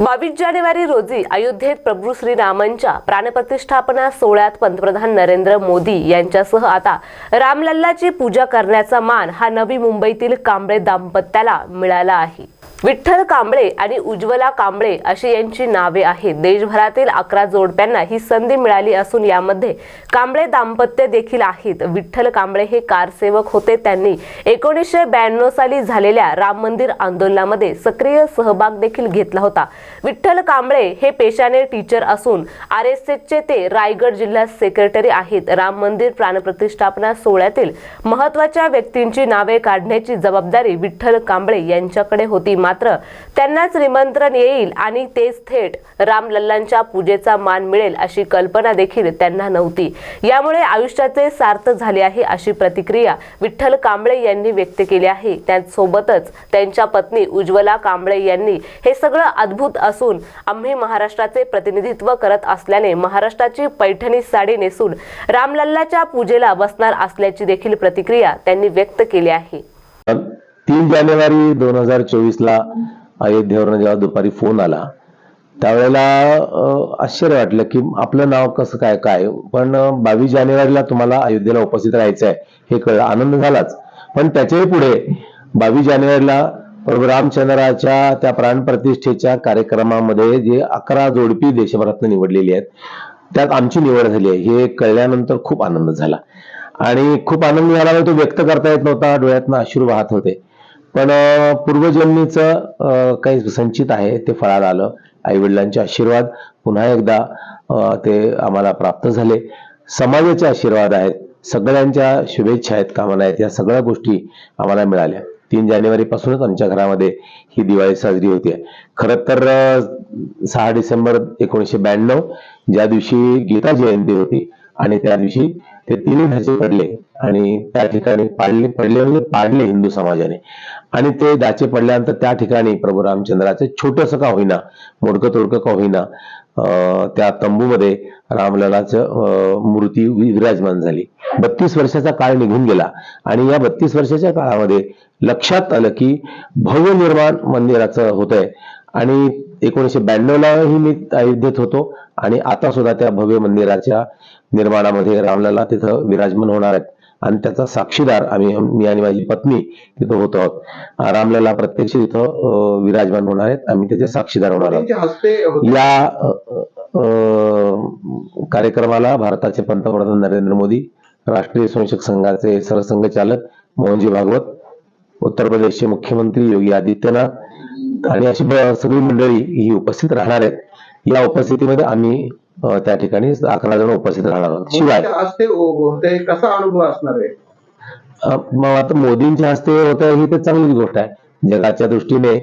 बावीस जानेवारी रोजी अयोध्येत प्रभू श्रीरामांच्या प्राणप्रतिष्ठापना सोहळ्यात पंतप्रधान नरेंद्र मोदी यांच्यासह आता रामलल्लाची पूजा करण्याचा मान हा नवी मुंबईतील कांबळे दाम्पत्याला मिळाला आहे. विठ्ठल कांबळे आणि उज्ज्वला कांबळे अशी यांची नावे आहेत. देशभरातील अकरा जोडप्यांना ही संधी मिळाली असून यामध्ये कांबळे दाम्पत्य देखील आहेत. विठ्ठल कांबळे हे कारसेवक होते. त्यांनी एकोणीसशे ब्याण्णव साली झालेल्या राम मंदिर आंदोलनामध्ये सक्रिय सहभाग देखील घेतला होता. विठ्ठल कांबळे हे पेशाने टीचर असून आर एस एसचे ते रायगड जिल्हा सेक्रेटरी आहेत. राम मंदिर प्राणप्रतिष्ठापना सोहळ्यातील महत्त्वाच्या व्यक्तींची नावे काढण्याची जबाबदारी विठ्ठल कांबळे यांच्याकडे होती. मात्र त्यांनाच निमंत्रण येईल आणि तेच थेट रामलल्लांच्या पूजेचा मान मिळेल अशी कल्पना देखील त्यांना नव्हती. यामुळे आयुष्याचे सार्थ झाले आहे अशी प्रतिक्रिया विठ्ठल कांबळे यांनी व्यक्त केली आहे. त्यासोबतच त्यांच्या पत्नी उज्ज्वला कांबळे यांनी हे सगळं अद्भुत असून आम्ही महाराष्ट्राचे प्रतिनिधित्व करत असल्याने महाराष्ट्राची पैठणी साडी नेसून रामलल्लाच्या पूजेला बसणार असल्याची देखील प्रतिक्रिया त्यांनी व्यक्त केली आहे. तीन जानेवारी दोन हजार चोवीसला अयोध्येवरनं अयोध्येवरून जेव्हा दुपारी फोन आला त्यावेळेला आश्चर्य वाटलं की आपलं नाव कसं काय काय? पण बावीस जानेवारीला तुम्हाला अयोध्येला उपस्थित राहायचं आहे हे कळलं. आनंद झालाच. पण त्याच्याही पुढे बावीस जानेवारीला प्रभू रामचंद्राच्या त्या प्राणप्रतिष्ठेच्या कार्यक्रमामध्ये जे अकरा जोडपी देशभरातून निवडलेली आहेत त्यात आमची निवड झाली आहे. हे कळल्यानंतर खूप आनंद झाला. आणि खूप आनंद झाला तो व्यक्त करता येत नव्हता डोळ्यातनं अश्रू वाहत होते. पण पूर्वजन्मीचं काही संचित आहे ते फळाला आलं. आई वडिलांचे आशीर्वाद पुन्हा एकदा ते आम्हाला प्राप्त झाले. समाजाचे आशीर्वाद आहेत सगळ्यांच्या शुभेच्छा आहेत कामना आहेत या सगळ्या गोष्टी आम्हाला मिळाल्या. तीन जानेवारीपासूनच आमच्या घरामध्ये ही दिवाळी साजरी होते. खरं तर सहा डिसेंबर एकोणीसशे ब्याण्णव ज्या दिवशी गीता जयंती होती आणि त्या दिवशी ते तिन्ही ढाचे पडले आणि त्या ठिकाणी पाडले पडले म्हणजे पाडले हिंदू समाजाने. आणि ते दाचे पडल्यानंतर त्या ठिकाणी प्रभू रामचंद्राचे छोटस का होईना मोडकं तोडकं का होईना अं, त्या तंबूमध्ये रामललाचं अं, मूर्ती विराजमान झाली. बत्तीस वर्षाचा काळ निघून गेला आणि या बत्तीस वर्षाच्या काळामध्ये लक्षात आलं की भव्य निर्माण मंदिराचं होतंय. आणि एकोणीसशे ब्याण्णवलाही मी अयोध्येत होतो. आणि आता सुद्धा त्या भव्य मंदिराच्या निर्माणामध्ये रामलला तिथं विराजमान होणार आहेत. आणि त्याचा साक्षीदार आम्ही मी आणि माझी पत्नी तिथं होतो आहोत. रामलला प्रत्यक्ष तिथं विराजमान होणार आहेत. आम्ही त्याचे साक्षीदार होणार आहोत. या कार्यक्रमाला भारताचे पंतप्रधान नरेंद्र मोदी राष्ट्रीय स्वयंसेवक संघाचे सरसंघचालक मोहनजी भागवत उत्तर प्रदेशचे मुख्यमंत्री योगी आदित्यनाथ आणि अशी सगळी मंडळी ही उपस्थित राहणार आहेत. या उपस्थितीमध्ये आम्ही त्या ठिकाणी अकरा जण उपस्थित राहणार आहोत. शिवाय कसा अनुभव असणार आहे? मग आता मोदींच्या हस्ते होत ही तर चांगलीच गोष्ट आहे. जगाच्या दृष्टीने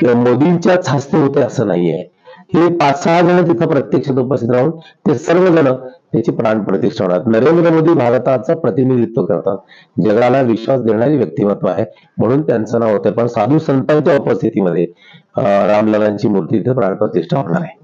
कि मोदींच्याच हस्ते होते असं नाहीये. हे पाच सहा जण तिथं प्रत्यक्षात उपस्थित राहून ते सर्वजण त्याची प्राण प्रतिष्ठा होणार. नरेंद्र मोदी भारताचं प्रतिनिधित्व करतात. जगाला विश्वास देणारी व्यक्तिमत्व आहे म्हणून त्यांचं नाव होतं. पण साधू संतांच्या उपस्थितीमध्ये रामलालांची मूर्ती तिथे प्राण प्रतिष्ठा होणार आहे.